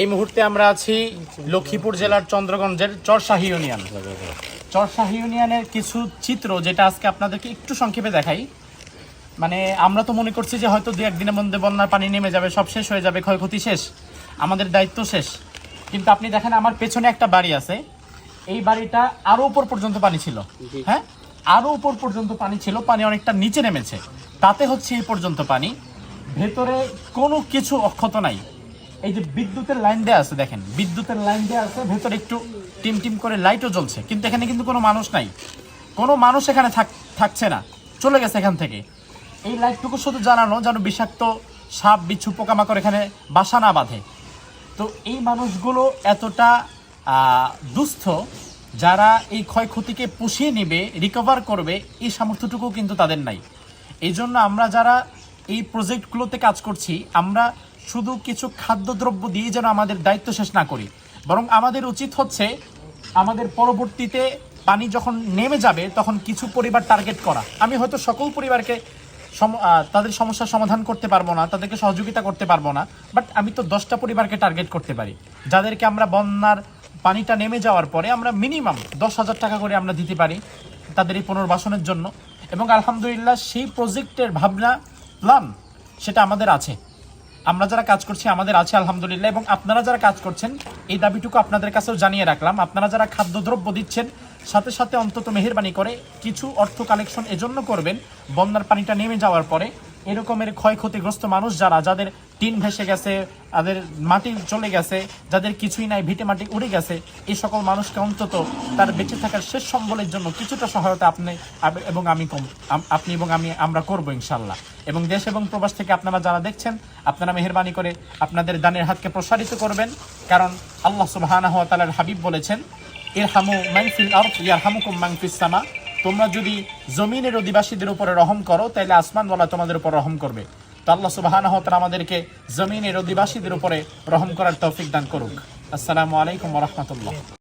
এই মুহূর্তে আমরা আছি লক্ষ্মীপুর জেলার চন্দ্রগঞ্জের চরশাহী ইউনিয়ন। চরশাহী ইউনিয়নের কিছু চিত্র যেটা আজকে আপনাদেরকে একটু সংক্ষেপে দেখাই। মানে আমরা তো মনে করছি যে হয়তো দু একদিনের মধ্যে বন্যার পানি নেমে যাবে সব শেষ হয়ে যাবে ক্ষয়ক্ষতি শেষ আমাদের দায়িত্ব শেষ। কিন্তু আপনি দেখেন আমার পেছনে একটা বাড়ি আছে। এই বাড়িটা আরও উপর পর্যন্ত পানি ছিল। হ্যাঁ? আরও উপর পর্যন্ত পানি ছিল পানি অনেকটা নিচে নেমেছে। তাতে হচ্ছে এই পর্যন্ত পানি। ভেতরে কোনো কিছু অক্ষত নাই। এই যে বিদ্যুতের লাইন দেওয়া আছে, দেখেন, বিদ্যুতের লাইন দেওয়া আছে, ভেতরে একটু টিম টিম করে লাইটও জ্বলছে, কিন্তু এখানে কিন্তু কোনো মানুষ নাই। কোনো মানুষ এখানে থাক- থাকছে না, চলে গেছে এখান থেকে। এই লাইটটুকু শুধু জানানো যেন বিষাক্ত সাপ, বিচ্ছু, পোকামাকড় এখানে বাসা না বাঁধে। তো এই মানুষগুলো এতটা দুস্থ, যারা এই ক্ষয়ক্ষতিকে পুষিয়ে নেবে রিকভার করবে, এই সামর্থ্যটুকু কিন্তু তাদের নাই। এই জন্য আমরা যারা এই প্রজেক্টগুলোতে কাজ করছি, আমরা শুধু কিছু খাদ্যদ্রব্য দিয়ে যেন আমাদের দায়িত্ব শেষ না করি, বরং আমাদের উচিত হচ্ছে আমাদের পরবর্তীতে পানি যখন নেমে যাবে, তখন কিছু পরিবার টার্গেট করা। আমি হয়তো সকল পরিবারকে তাদের সমস্যার সমাধান করতে পারব না, তাদেরকে সহযোগিতা করতে পারব না বাট আমি তো দশটা পরিবারকে টার্গেট করতে পারি। যাদেরকে আমরা বন্যার পানিটা নেমে যাওয়ার পরে আমরা মিনিমাম দশ হাজার টাকা করে আমরা দিতে পারি তাদের এই পুনর্বাসনের জন্য। এবং আলহামদুলিল্লাহ সেই প্রজেক্টের ভাবনা প্ল্যান সেটা আমাদের আছে। আমরা যারা কাজ করছি, আমাদের আছে আলহামদুলিল্লাহ, এবং আপনারা যারা কাজ করছেন, এই দাবিটুকু আপনাদের কাছেও জানিয়ে রাখলাম। আপনারা যারা খাদ্যদ্রব্য দিচ্ছেন, সাথে সাথে অন্তত মেহরবানি করে কিছু অর্থ কালেকশন এজন্য করবেন। বন্যার পানিটা নেমে যাওয়ার পরে এরকমের ক্ষয়ক্ষতিগ্রস্ত মানুষ যারা, যাদের টিন ভেসে গেছে, তাদের মাটি চলে গেছে, যাদের কিছুই নাই, ভিটে মাটি উড়ে গেছে, এই সকল মানুষকে অন্তত তার বেঁচে থাকার শেষ সম্বলের জন্য কিছুটা সহায়তা আপনি এবং আমি কম আপনি এবং আমি আমরা করব ইনশাল্লাহ এবং দেশ এবং প্রবাস থেকে আপনারা যারা দেখছেন, আপনারা মেহরবানি করে আপনাদের দানের হাতকে প্রসারিত করবেন, কারণ আল্লাহ তাআলার হাবিব বলেছেন, ইরহামু মান ফিল আরদ, ইয়ারহামুকুম মান ফিস সামা। তোমরা যদি জমিনের অধিবাসীদের উপরে রহম করো তাহলে আসমানওয়ালা তোমাদের উপর রহম করবে। তো আল্লাহ সুবহানাহু ওয়া তাআলা আমাদেরকে জমিনের অধিবাসীদের উপরে রহম করার তৌফিক দান করুক। আসসালামু আলাইকুম রাহমাতুল্লাহ।